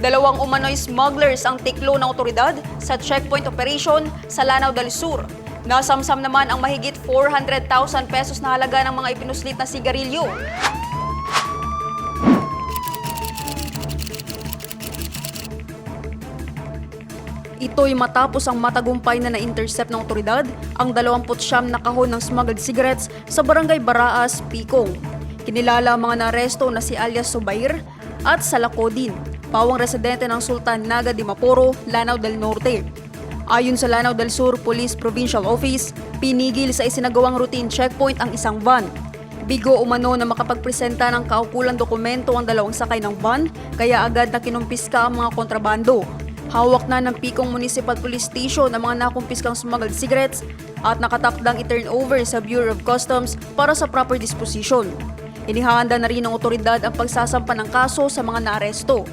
Dalawang umano'y smugglers ang tiklo ng otoridad sa checkpoint operation sa Lanao del Sur. Nasamsam naman ang mahigit 400,000 pesos na halaga ng mga ipinuslit na sigarilyo. Ito'y matapos ang matagumpay na na-intercept ng otoridad ang 29 na kahon ng smuggled cigarettes sa barangay Baraas, Picong. Kinilala ang mga naresto na si alias Subair at Salakodin, pawang residente ng Sultan Naga de Maporo, Lanao del Norte. Ayon sa Lanao del Sur Police Provincial Office, pinigil sa isinagawang routine checkpoint ang isang van. Bigo umano na makapagpresenta ng kaukulang dokumento ang dalawang sakay ng van, kaya agad na kinumpiska ang mga kontrabando. Hawak na ng Picong Municipal Police Station ang mga nakumpiskang smuggled cigarettes at nakatakdang i-turn over sa Bureau of Customs para sa proper disposition. Inihahanda na rin ng otoridad ang pagsasampa ng kaso sa mga naaresto.